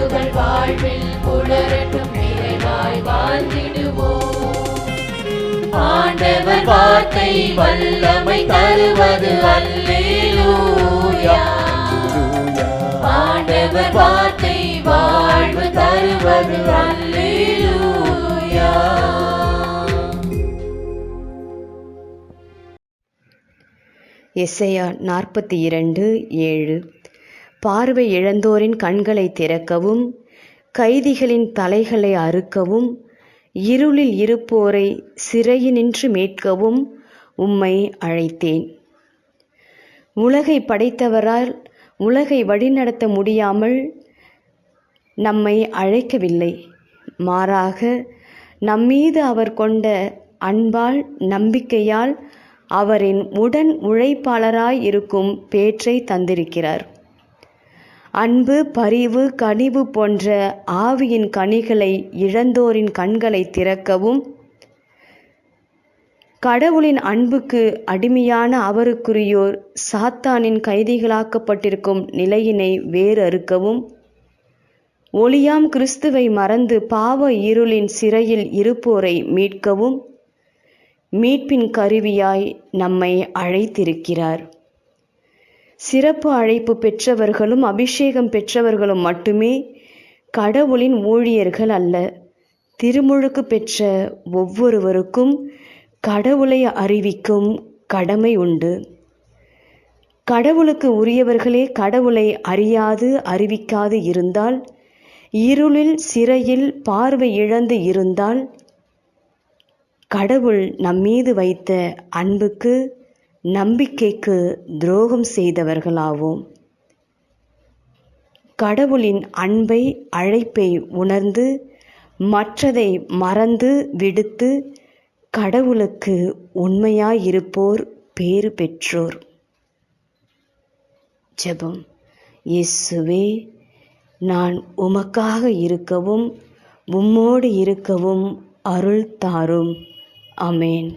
உணர்வுகள் வாழ்வில் புலரட்டும் நிறைவாய் வாழ்ந்திடுவோம். ஆண்டவர் வார்த்தை வல்லமை தருவது அல்லேலூயா. ஆண்டவர் வார்த்தை வாழ்வு தருவது அல்லேலூயா. எஸ்ஐயா நாற்பத்தி இரண்டு ஏழு. பார்வை இழந்தோரின் கண்களை திறக்கவும் கைதிகளின் தலைகளை அறுக்கவும் இருளில் இருப்போரை சிறையினின்று மீட்கவும் உம்மை அழைத்தேன். உலகை படைத்தவரால் உலகை வழிநடத்த முடியாமல் நம்மை அழைக்கவில்லை. மாறாக நம்மீது அவர் கொண்ட அன்பால் நம்பிக்கையால் அவரின் உடன் உழைப்பாளராய் இருக்கும் பேற்றை தந்திருக்கிறார். அன்பு பரிவு கனிவு போன்ற ஆவியின் கனிகளை இழந்தோரின் கண்களை திறக்கவும் கடவுளின் அன்புக்கு அடிமையான அவருக்குரியோர் சாத்தானின் கைதிகளாக்கப்பட்டிருக்கும் நிலையினை வேறறுக்கவும் ஒளியாம் கிறிஸ்துவை மறந்து பாவ இருளின் சிறையில் இருப்போரை மீட்கவும் மீட்பின் கருவியாய் நம்மை அழைத்திருக்கிறார். சிறப்பு அழைப்பு பெற்றவர்களும் அபிஷேகம் பெற்றவர்களும் மட்டுமே கடவுளின் ஊழியர்கள் அல்ல. திருமுழுக்கு பெற்ற ஒவ்வொருவருக்கும் கடவுளை அறிவிக்கும் கடமை உண்டு. கடவுளுக்கு உரியவர்களே கடவுளை அறியாது அறிவிக்காது இருந்தால் இருளில் சிறையில் பார்வை இழந்து இருந்தால் கடவுள் நம்மீது வைத்த அன்புக்கு நம்பிக்கைக்கு துரோகம் செய்தவர்களாவோம். கடவுளின் அன்பை அழைப்பை உணர்ந்து மற்றதை மறந்து விடுத்து கடவுளுக்கு உண்மையாயிருப்போர் பேறு பெற்றோர். ஜெபம். இயேசுவே நான் உமக்காக இருக்கவும் உம்மோடு இருக்கவும் அருள் தாரும். அமேன்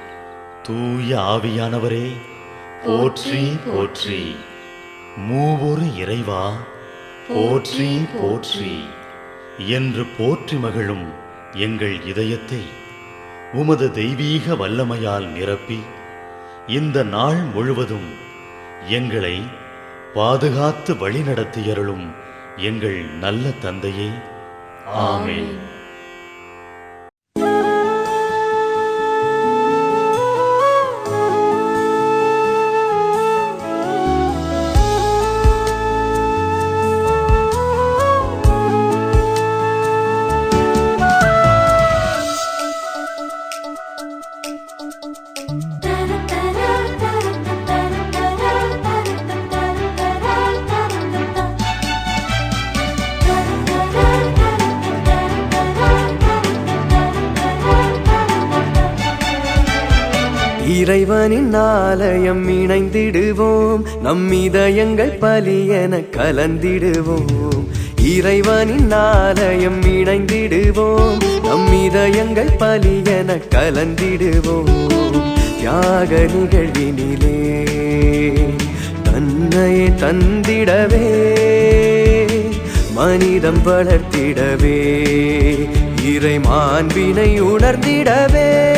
தூய ஆவியானவரே போற்றி போற்றி. மூவொரு இறைவா போற்றி போற்றி. என்று போற்றி மகிழும் எங்கள் இதயத்தை உமது தெய்வீக வல்லமையால் நிரப்பி இந்த நாள் முழுவதும் எங்களை பாதுகாத்து வழிநடத்தியருளும் எங்கள் நல்ல தந்தையே. ஆமேன். இறைவனின் ஆலயம் இணைந்திடுவோம். நம் இதயங்கள் பலியென கலந்திடுவோம். இறைவனின் ஆலயம் இணைந்திடுவோம். நம் இதயங்கள் பலியென கலந்திடுவோம். தியாக நிகழ்வினிலே தன்னை தந்திடவே மனிதம் வளர்த்திடவே இறை மாண்பினை உணர்ந்திடவே.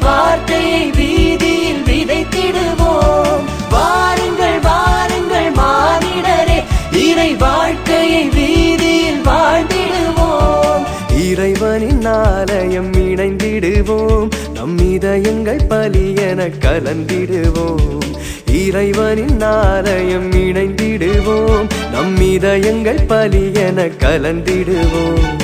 வார்த்தையை வீதியில் விதைத்திடுவோம். வாருங்கள் வாருங்கள் மாறிடரே இறை வாழ்க்கையை வீதியில் வாழ்ந்திடுவோம். இறைவனின் ஆலயம் இணைந்திடுவோம். நம் இதயங்கள் பலியென கலந்திடுவோம். இறைவனின் ஆலயம் இணைந்திடுவோம். நம் இதயங்கள் பலியென கலந்திடுவோம்.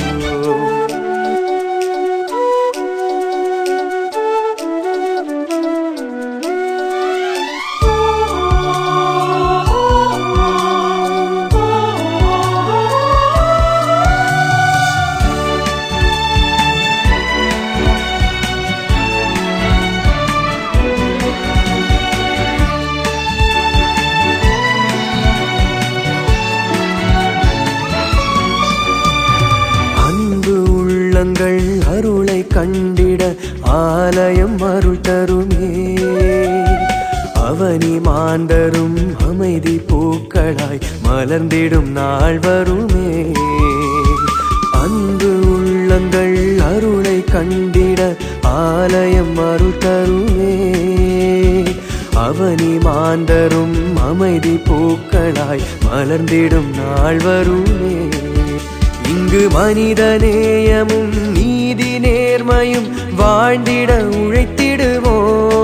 மாந்தரும் அமைதி பூக்களாய் மலர்ந்திடும் நாள் வருமே. அன்பு உள்ளங்கள் அருளை கண்டிட ஆலயம் அருள் தருமே அவனி மாந்தரும் அமைதி பூக்களாய் மலர்ந்திடும் நாள் வருமே. இங்கு மனித நேயமும் நீதி நேர்மையும் வாழ்ந்திட உழைத்திடுவோம்.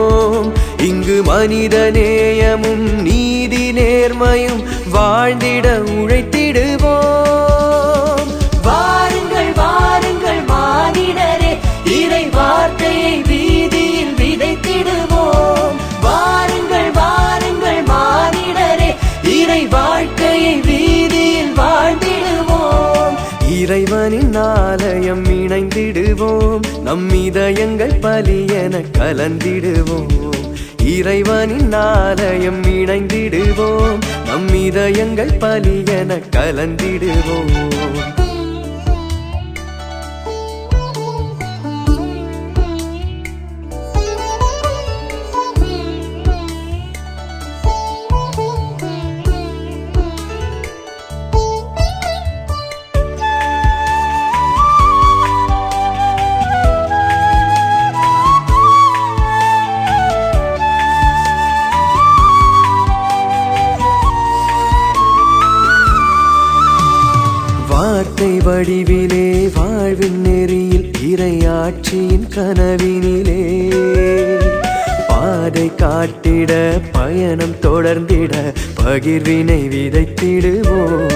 இங்கு மனித நேயமும் நீதி நேர்மையும் வாழ்ந்திட உழைத்திடுவோம். வாருங்கள் வாருங்கள் மானிடரே இறை வார்த்தையை வீதியில் விதைத்திடுவோம். வாருங்கள் வாருங்கள் மானிடரே இறை வாழ்க்கையை வீதியில் வாழ்ந்திடுவோம். இறைவனின் ஆலயம் இணைந்திடுவோம். நம் இதயங்கள் பலியென கலந்திடுவோம். இறைவனின் ஆலயம் இணைந்திடுவோம். நம் இதயங்கள் பலியென கலந்திடுவோம். வார்த்தை வடிவிலே வாழ்வின் நெறியில் இரையாட்சியின் கனவினிலே. பாதை காட்டிட பயணம் தொடர்ந்திட பகிர்வினை விதைத்திடுவோம்.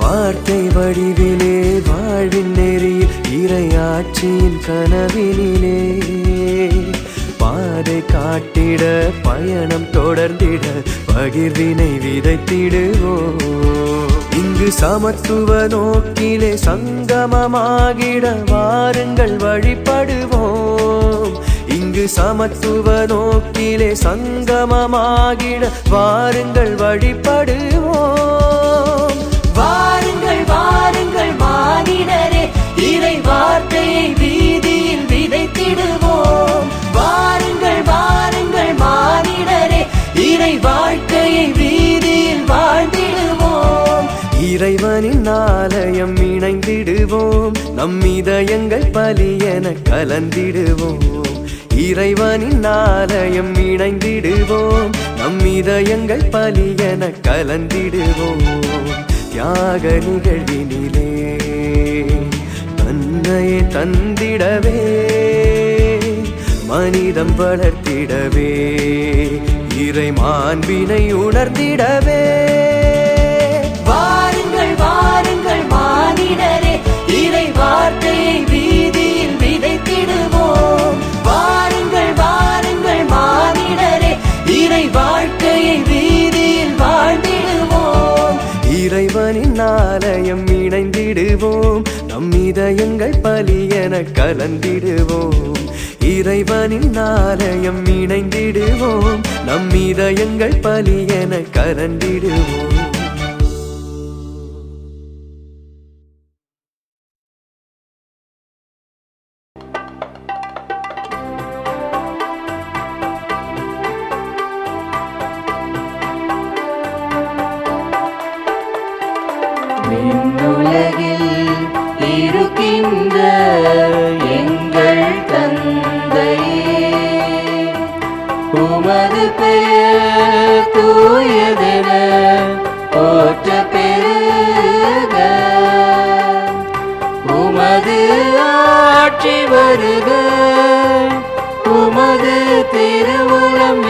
வார்த்தை வடிவிலே வாழ்வின் நெறியில் இரையாட்சியின் கனவினிலே. பாதை காட்டிட பயணம் தொடர்ந்திட பகிர்வினை விதைத்திடுவோம். இங்கு சமத்துவ நோக்கிலே சங்கமமாகிட வாருங்கள் வழிபடுவோம். இங்கு சமத்துவ நோக்கிலே சங்கமமாகிட வாருங்கள் வழிபடுவோம். வாருங்கள் வாருங்கள் மானிடரே இறை வார்த்தையை வீதியில் விதைத்திடுவோம். வாருங்கள் வாருங்கள் மானிடரே இறை வாழ்க்கையை வீதியில் வாழ்ந்திடுவோம். இறைவனின் ஆலயம் இணைந்திடுவோம். நம் இதயங்கள் பலியென கலந்திடுவோம். இறைவனின் ஆலயம் இணைந்திடுவோம். நம் இதயங்கள் பலியென கலந்திடுவோம். தியாக நிகழ்வினிலே தன்னையே தந்திடவே மனிதம் வளர்த்திடவே இறை மாண்பினை உணர்த்திடவே. கலந்திடுவோம் நம் இதயங்கள் பலியென கலந்திடுவோம். இறைவனின் நாளையம் இணைந்திடுவோம். நம் இதயங்கள் பலியென கலந்திடுவோம். உமது ஆட்சி வருக. உமது திருவுளம்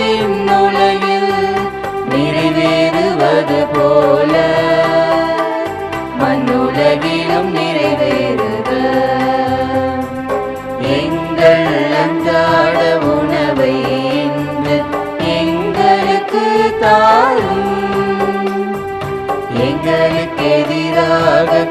உலகில் நிறைவேறுவது போல.